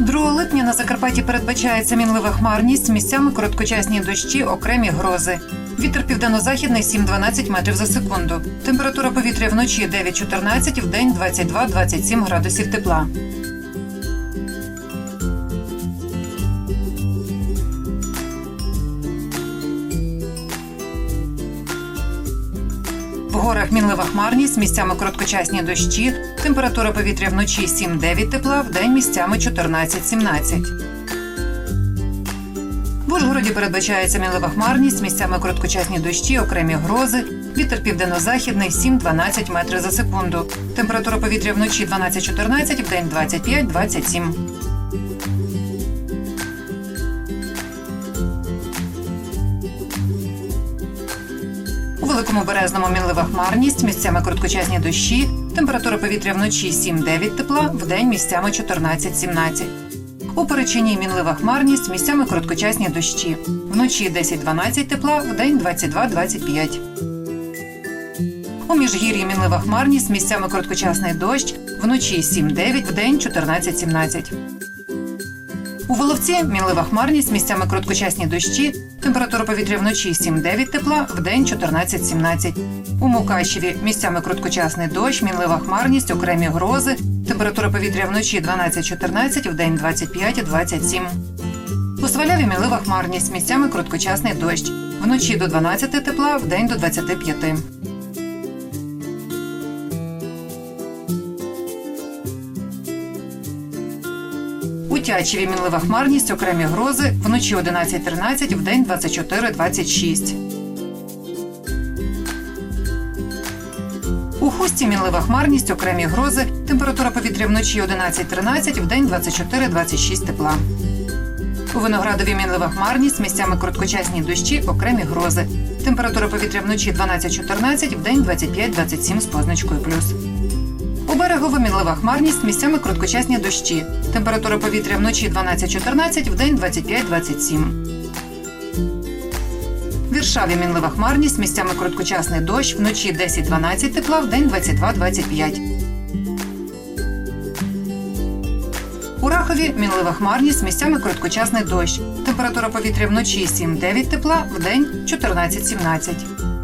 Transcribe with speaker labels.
Speaker 1: 2 липня на Закарпатті передбачається мінлива хмарність, місцями короткочасні дощі, окремі грози. Вітер південно-західний 7-12 метрів за секунду. Температура повітря вночі 9-14, день 22-27 градусів тепла. В горах мінлива хмарність, місцями короткочасні дощі, температура повітря вночі 7-9 тепла, вдень місцями 14-17. В Ужгороді передбачається мінлива хмарність, місцями короткочасні дощі, окремі грози. Вітер південно-західний 7-12 метрів за секунду. Температура повітря вночі 12-14, вдень 25-27. Великому березному мінлива хмарність, місцями короткочасні дощі, температура повітря вночі 7-9 тепла, вдень місцями 14-17. У перечині мінлива хмарність, місцями короткочасні дощі. Вночі 10-12 тепла, вдень 22-25. У міжгір'ї мінлива хмарність, місцями короткочасний дощ, вночі 7-9, вдень 14-17. У Воловці мінлива хмарність, місцями короткочасні дощі, температура повітря вночі 7-9 тепла, вдень 14-17. У Мукачеві місцями короткочасний дощ, мінлива хмарність, окремі грози, температура повітря вночі 12-14, вдень 25-27. У Сваляві мінлива хмарність, місцями короткочасний дощ, вночі до 12 тепла, вдень до 25. Тячеві мінлива хмарність, окремі грози, вночі 11-13, вдень 24-26. У Хусті мінлива хмарність, окремі грози, температура повітря вночі 11-13, вдень 24-26 тепла. У Виноградові мінлива хмарність, місцями короткочасні дощі, окремі грози. Температура повітря вночі 12-14, вдень 25-27 з позначкою плюс. У берегово мінлива хмарність, місцями короткочасні дощі. Температура повітря вночі 12-14, вдень 25-27. В Віршаві мінлива хмарність, місцями короткочасний дощ, вночі 10-12 тепла, вдень 22-25. У Рахові мінлива хмарність, місцями короткочасний дощ. Температура повітря вночі 7-9 тепла, вдень 14-17.